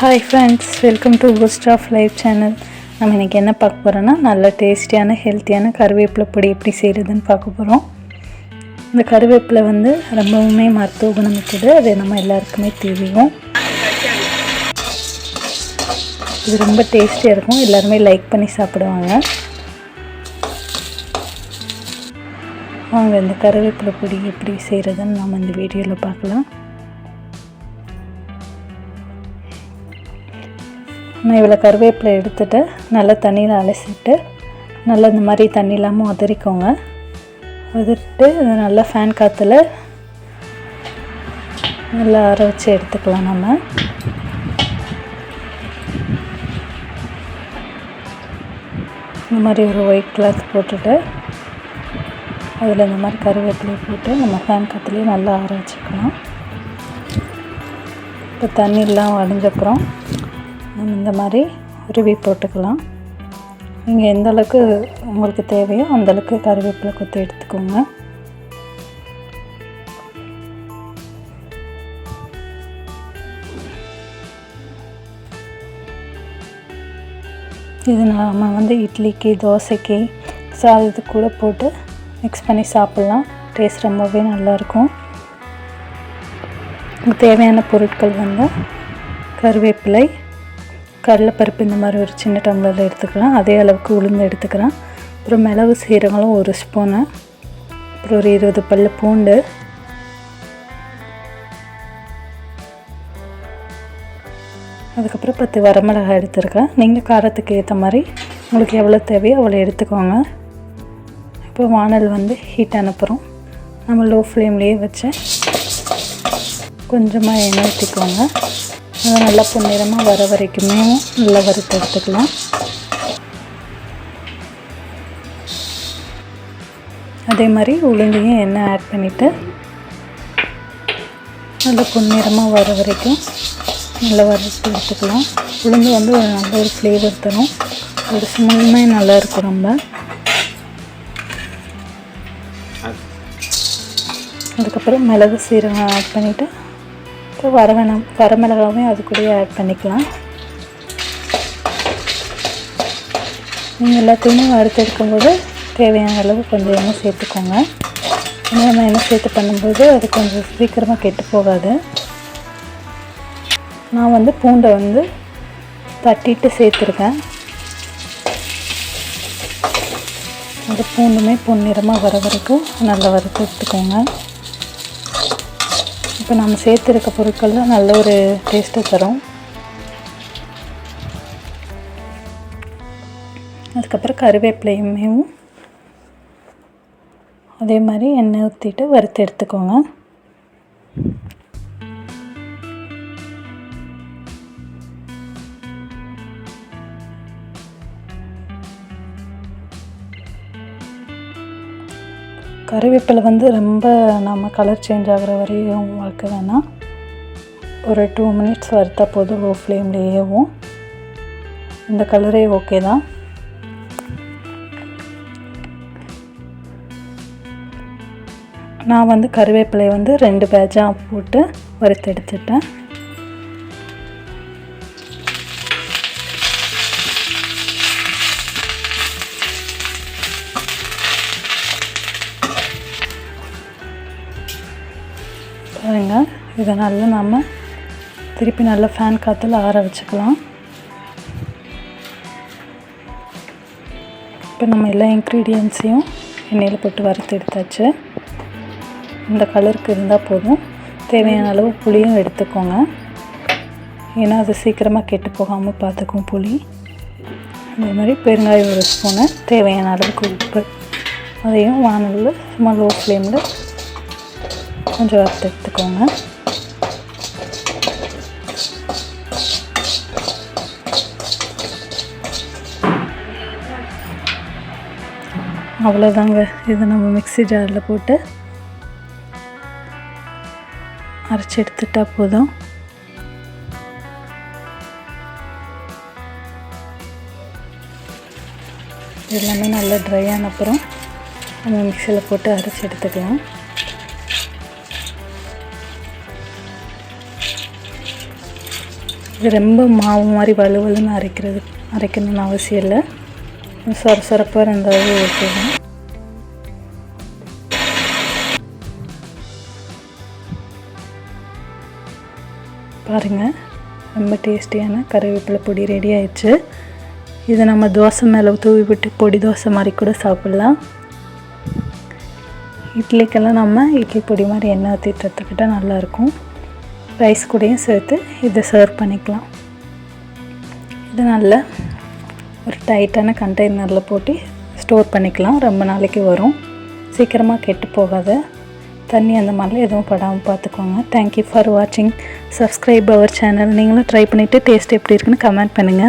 Hi friends welcome to boost of life channel நம்ம இன்றைக்கி என்ன பார்க்க போகிறோன்னா நல்ல டேஸ்டியான ஹெல்த்தியான கருவேப்பிலை பொடி எப்படி செய்கிறதுன்னு பார்க்க போகிறோம் இந்த கருவேப்பிலை வந்து ரொம்பவுமே மருத்துவ குணம் இருக்குது அது நம்ம எல்லாருக்குமே தெரியும். இது ரொம்ப டேஸ்டியாக இருக்கும். எல்லாருமே லைக் பண்ணி சாப்பிடுவாங்க. வாங்க இந்த கருவேப்பிலை பொடி எப்படி செய்கிறதுன்னு நம்ம இந்த வீடியோவில் பார்க்கலாம். நான் இவ்வளோ கருவேப்பிலை எடுத்துட்டு நல்லா தண்ணியில் அலசிட்டு நல்லா இந்த மாதிரி தண்ணி இல்லாமல் உதறிக்கோங்க. உதறிட்டு அதை நல்லா ஃபேன் காற்றுல நல்லா அற வச்சு எடுத்துக்கலாம் நம்ம. இந்த மாதிரி ஒரு ஒயிட் கிளாத் போட்டுட்டு அதில் இந்த மாதிரி கருவேப்பிலையை போட்டு நம்ம ஃபேன் காற்றுலேயே நல்லா ஆற வச்சுக்கலாம். இப்போ தண்ணியெலாம் வடிஞ்சப்புறம் நம்ம இந்த மாதிரி உருவி போட்டுக்கலாம். நீங்கள் எந்த அளவுக்கு உங்களுக்கு தேவையோ அந்தளவுக்கு கருவேப்பிலை கொத்தி எடுத்துக்கோங்க. இது நம்ம வந்து இட்லிக்கு தோசைக்கு சாதத்து கூட போட்டு மிக்ஸ் பண்ணி சாப்பிட்லாம். டேஸ்ட் ரொம்பவே நல்லாயிருக்கும். தேவையான பொருட்கள் வந்து கருவேப்பிலை கடலைப்பருப்பு இந்த மாதிரி ஒரு சின்ன டம்ளரில் எடுத்துக்கலாம். அதே அளவுக்கு உளுந்து எடுத்துக்கிறேன் அப்புறம் மிளகு சீரகம் ஒரு ஸ்பூனு. அப்புறம் ஒரு இருபது பல் பூண்டு. அதுக்கப்புறம் பத்து வரமிளகாய் எடுத்துருக்கேன். நீங்கள் காரத்துக்கு ஏற்ற மாதிரி உங்களுக்கு எவ்வளோ தேவையோ அவ்வளோ எடுத்துக்கோங்க. இப்போ வானல் வந்து ஹீட் அனுப்புகிறோம் நம்ம லோ ஃப்ளேம்லேயே வச்சு கொஞ்சமாக எண்ணெய் ஊற்றிக்கோங்க அதை நல்லா பொன்னிறமாக வர வரைக்குமே நல்லா வறுத்து எடுத்துக்கலாம். அதே மாதிரி உளுந்தையும் எண்ணெய் ஆட் பண்ணிவிட்டு நல்லா பொன்னிறமாக வர வரைக்கும் நல்லா வறுத்து எடுத்துக்கலாம். உளுந்து வந்து ஒரு நல்ல ஒரு ஃப்ளேவர் தரும். ஒரு ஸ்மெல்லுமே நல்லா இருக்கும் ரொம்ப. அதுக்கப்புறம் மிளகு சீரகம் ஆட் பண்ணிவிட்டு இப்போ வரவேணாம் வரமிளகாவையும் அது கூடயே ஆட் பண்ணிக்கலாம். நீங்கள் எல்லாத்தையுமே வறுத்து எடுக்கும்போது தேவையான அளவு கொஞ்சம் எண்ணெய் சேர்த்துக்கோங்க. இன்னும் நம்ம எண்ணெய் சேர்த்து பண்ணும்போது அது கொஞ்சம் சீக்கிரமாக கெட்டு போகாது. நான் வந்து பூண்டை வந்து தட்டிட்டு சேர்த்துருக்கேன். அந்த பூண்டுமே பொன்னிறமாக வர வரைக்கும் நல்லா வறுத்து எடுத்துக்கோங்க. இப்போ நம்ம சேர்த்துருக்க பொருட்கள்லாம் நல்ல ஒரு டேஸ்ட்டை தரும். அதுக்கப்புறம் கருவேப்பிலையுமே அதே மாதிரி எண்ணெய் ஊற்றிட்டு வறுத்து எடுத்துக்கோங்க. கறிவேப்பிலை வந்து ரொம்ப நம்ம கலர் சேஞ்ச் ஆகிற வரையும் வளர்க்க வேணாம். ஒரு டூ மினிட்ஸ் வறுத்தா போதும் லோ ஃப்ளேம்லேயேவும் இந்த கலரே ஓகே தான். நான் வந்து கருவேப்பிலை வந்து ரெண்டு பேட்சாக போட்டு வறுத்து எடுத்துட்டேன் பாருங்க இதை நல்லா நம்ம திருப்பி நல்லா ஃபேன் காற்றுல ஆற வச்சுக்கலாம். இப்போ நம்ம எல்லா இன்க்ரீடியன்ஸையும் எண்ணெயில் போட்டு வறுத்து எடுத்தாச்சு. இந்த கலருக்கு இருந்தால் போதும். தேவையான அளவு புளியும் எடுத்துக்கோங்க. ஏன்னா அது சீக்கிரமாக கெட்டு போகாமல் பார்த்துக்கும் புளி. அதே மாதிரி பெருங்காயம் ஒரு ஸ்பூனு. தேவையான அளவுக்கு உப்பு. அதையும் வானலில் சும்மா லோ ஃப்ளேமில் கொஞ்சம் வறுத்து எடுத்துக்கோங்க. அவ்வளோதாங்க இதை நம்ம மிக்ஸி ஜாரில் போட்டு அரைச்சி எடுத்துட்டா போதும். எல்லாமே நல்லா ட்ரை ஆன அப்புறம் நம்ம மிக்சியில் போட்டு அரைச்சி எடுத்துக்கலாம். ரொம்ப மாவு மாதிரி வலுவலுன்னு அரைக்கிறது அரைக்கணும்னு அவசியம் இல்லை. சொர சொரப்பாக இருந்தாலும் ஓகேங்க பாருங்கள் ரொம்ப டேஸ்டியான கருவேப்பிலை பொடி ரெடி ஆயிடுச்சு. இதை நம்ம தோசை மேலே தூவி விட்டு பொடி தோசை மாதிரி கூட சாப்பிட்லாம். இட்லிக்கெல்லாம் நம்ம இட்லி பொடி மாதிரி எண்ணெய் ஊற்றிட்டு எடுத்துக்கிட்டால் நல்லாயிருக்கும் ரைஸ் கூடயும் சேர்த்து இதை சர்வ் பண்ணிக்கலாம். இது நல்ல ஒரு டைட்டான கண்டெய்னரில் போட்டு ஸ்டோர் பண்ணிக்கலாம். ரொம்ப நாளைக்கு வரும். சீக்கிரமாக கெட்டு போகாத. தண்ணி அந்த மாதிரிலாம் எதுவும் படாமல் பார்த்துக்கோங்க. தேங்க்யூ ஃபார் வாட்சிங் சப்ஸ்கிரைப் அவர் சேனல் நீங்களும் ட்ரை பண்ணிவிட்டு டேஸ்ட் எப்படி இருக்குன்னு கமெண்ட் பண்ணுங்கள்